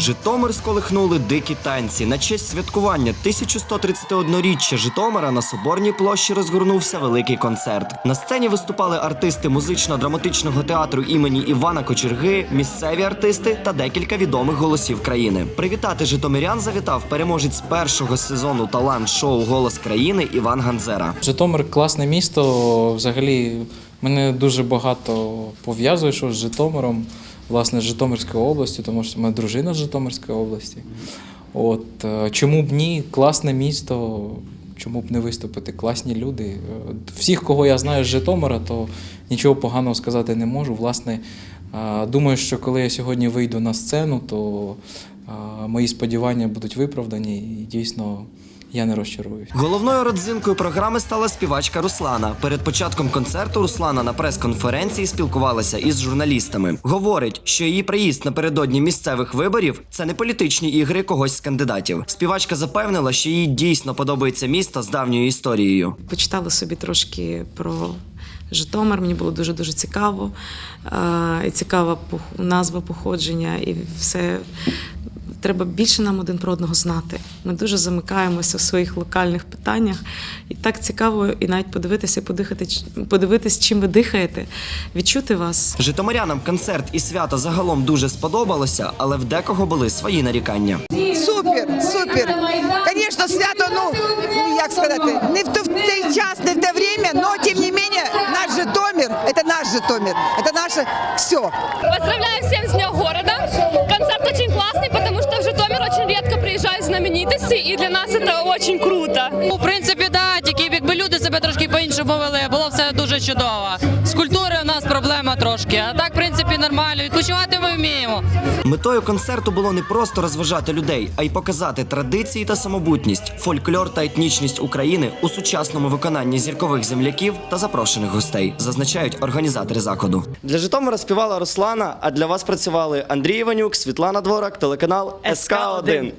Житомир сколихнули дикі танці. На честь святкування 1131-річчя Житомира на Соборній площі розгорнувся великий концерт. На сцені виступали артисти музично-драматичного театру імені Івана Кочерги, місцеві артисти та декілька відомих голосів країни. Привітати житомирян завітав переможець першого сезону талант-шоу Голос країни Іван Ганзера. Житомир класне місто. Взагалі мене дуже багато пов'язує що з Житомиром, власне, з Житомирської області, тому що моя дружина з Житомирської області. От е, чому б ні? Класне місто. Чому б не виступити? Класні люди. Е, Всіх, кого я знаю з Житомира, то нічого поганого сказати не можу. Власне, е, думаю, що коли я сьогодні вийду на сцену, то мої сподівання будуть виправдані і дійсно я не розчаруюсь. Головною родзинкою програми стала співачка Руслана. Перед початком концерту Руслана на прес-конференції спілкувалася із журналістами. Говорить, що її приїзд напередодні місцевих виборів це не політичні ігри когось з кандидатів. Співачка запевнила, що їй дійсно подобається місто з давньою історією. почитала собі трошки про Житомир. Мені було дуже дуже цікаво. І цікава назва походження, і все. Треба більше нам один про одного знати. Ми дуже замикаємося в своїх локальних питаннях. І так цікаво, і навіть подивитися, подихати, ч- подивитись, чим ви дихаєте, відчути вас. Житомирянам концерт і свято загалом дуже сподобалося, але в декого були свої нарікання. Супер, супер. Звісно, свято, ну як сказати, не в той час, не в те время, но тим не менее, наш Житомир, це наш Житомир, це наше все. Поздравляю всем с знаменитости, и для нас это очень круто. У принципі, да, тільки якби люди себе трошки по-іншому вели, було все дуже чудово. З культури у нас проблема трошки, а так, в принципі, нормально. Відпочивати ми вміємо. Метою концерту було не просто розважати людей, а й показати традиції та самобутність, фольклор та етнічність України у сучасному виконанні зіркових земляків та запрошених гостей, зазначають організатори заходу. Для Житомира співала Руслана. А для вас працювали Андрій Іванюк, Світлана Дворак, телеканал СК 1